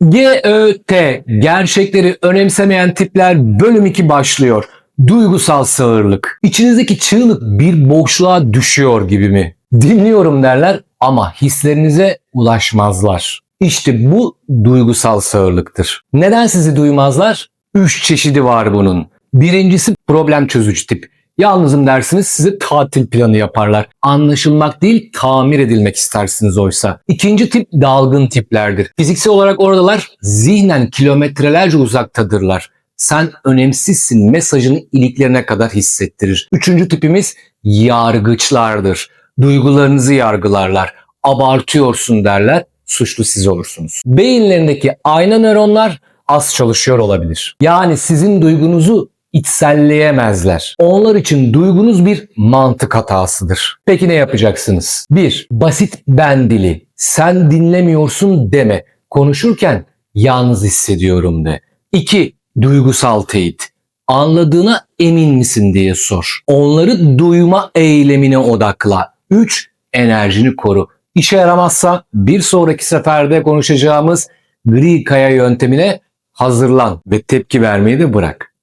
GÖT Gerçekleri önemsemeyen tipler bölüm 2 başlıyor. Duygusal sağırlık. İçinizdeki çığlık bir boşluğa düşüyor gibi mi? Dinliyorum derler ama hislerinize ulaşmazlar. İşte bu duygusal sağırlıktır. Neden sizi duymazlar? Üç çeşidi var bunun. Birincisi problem çözücü tip. Yalnızım dersiniz size tatil planı yaparlar. Anlaşılmak değil tamir edilmek istersiniz oysa. İkinci tip dalgın tiplerdir. Fiziksel olarak oradalar zihnen kilometrelerce uzaktadırlar. Sen önemsizsin mesajını iliklerine kadar hissettirir. Üçüncü tipimiz yargıçlardır. Duygularınızı yargılarlar. Abartıyorsun derler. Suçlu siz olursunuz. Beyinlerindeki ayna nöronlar az çalışıyor olabilir. Yani sizin duygunuzu içselleyemezler. Onlar için duygunuz bir mantık hatasıdır. Peki ne yapacaksınız? 1. Basit ben dili. Sen dinlemiyorsun deme. Konuşurken yalnız hissediyorum de. 2. Duygusal teyit. Anladığına emin misin diye sor. Onları duyma eylemine odakla. 3. Enerjini koru. İşe yaramazsa bir sonraki seferde konuşacağımız gri kaya yöntemine hazırlan ve tepki vermeyi de bırak.